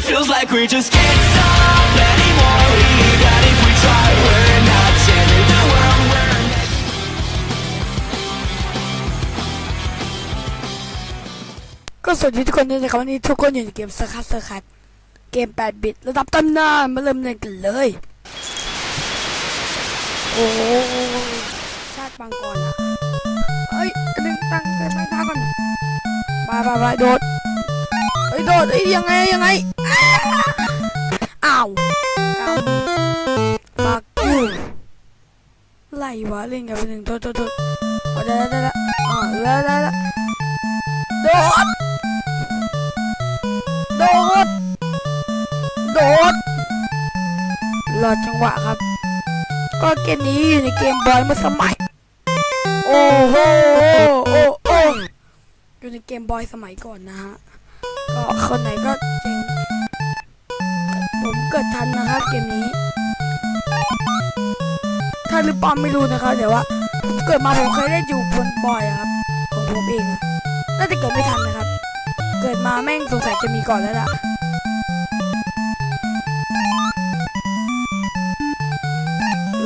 It feels like we just can't stop anymore Even if we try, we're not changing the world We're ก็สวัสดีทุกคนด้วยนะครับวันนี้ทุกคนอยู่ในเกมสคัสสคัสเกม 8 บิตระดับตำนานมาเริ่มเล่นกันเลย โอ้ชาติปังก่อนนะเอ้ยดึงตั้งตั้งตั้งท่าก่อนไปไปไปโดด โดดเอ้ยังไงยังไงอ้าวฟักยูไล่วะเล่นกันไปหนึ่งโดดโดดโดดเอาได้ได้ได้อ่าได้ได้ได้โดดโดดโดดรอจังหวะครับ ก็เกมนี้อยู่ในเกมบอยเมื่อสมัย โอ้โหโอ้โอ้อยู่ในเกมบอยสมัยก่อนนะฮะ ก็คนไหนก็จริงผมเกิดทันนะครับเกมนี้ถ้าหรือเปล่าไม่รู้นะครับแต่ว่าเกิดมาผมเคยได้อยู่บนบอยครับของผมเองน่าจะเกิดไม่ทันนะครับ เกิดมาแม่งสงสัยจะมีก่อนแล้วล่ะ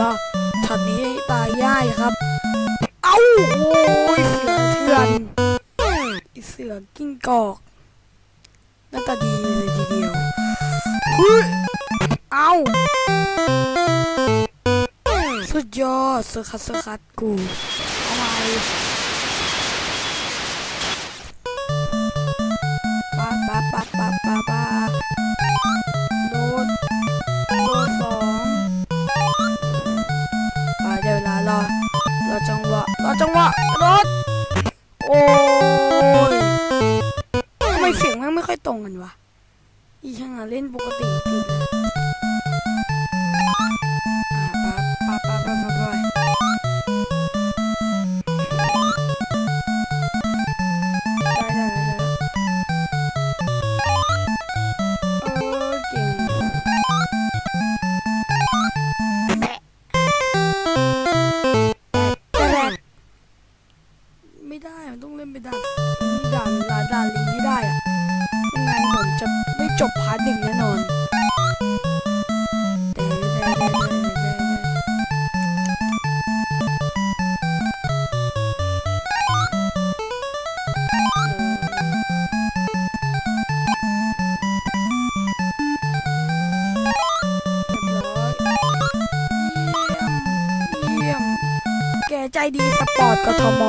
รอช็อตนี้ตายย่ายครับ เอ้าโอ้ยเสือเถื่อนอ้เสือกิ้งกอก น้าตาดีเลยทีเดียวเฮ้ยเอ้าสุดยอดเสือคัดเสือคัดกูเอาไว้ปาปาปาปาปาปาโดนโดนสองปาเดี๋ยวเวลารอรอจังหวะรอจังหวะรถโอ้ เล่นปกติผิด จบพาร์ทหนึ่งแน่นอนเด้เด้เด้เด้เด้เด้เรียบร้อยเยี่ยมเยี่ยมแกใจดีสปอร์ตกทม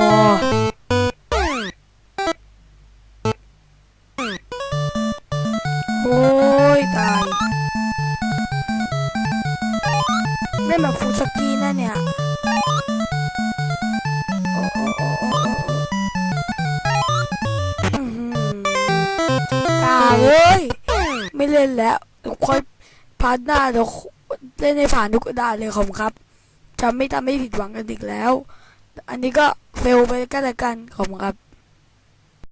าเลยไม่เล่นแล้วค่อยพาร์ทหน้าเดี๋ยวเล่นในผ่านทุกด่านเลยขอบคุณครับจะไม่ทำให้ผิดหวังกันอีกแล้ว อันนี้ก็เฟลไปก็แล้วกันขอบคุณครับ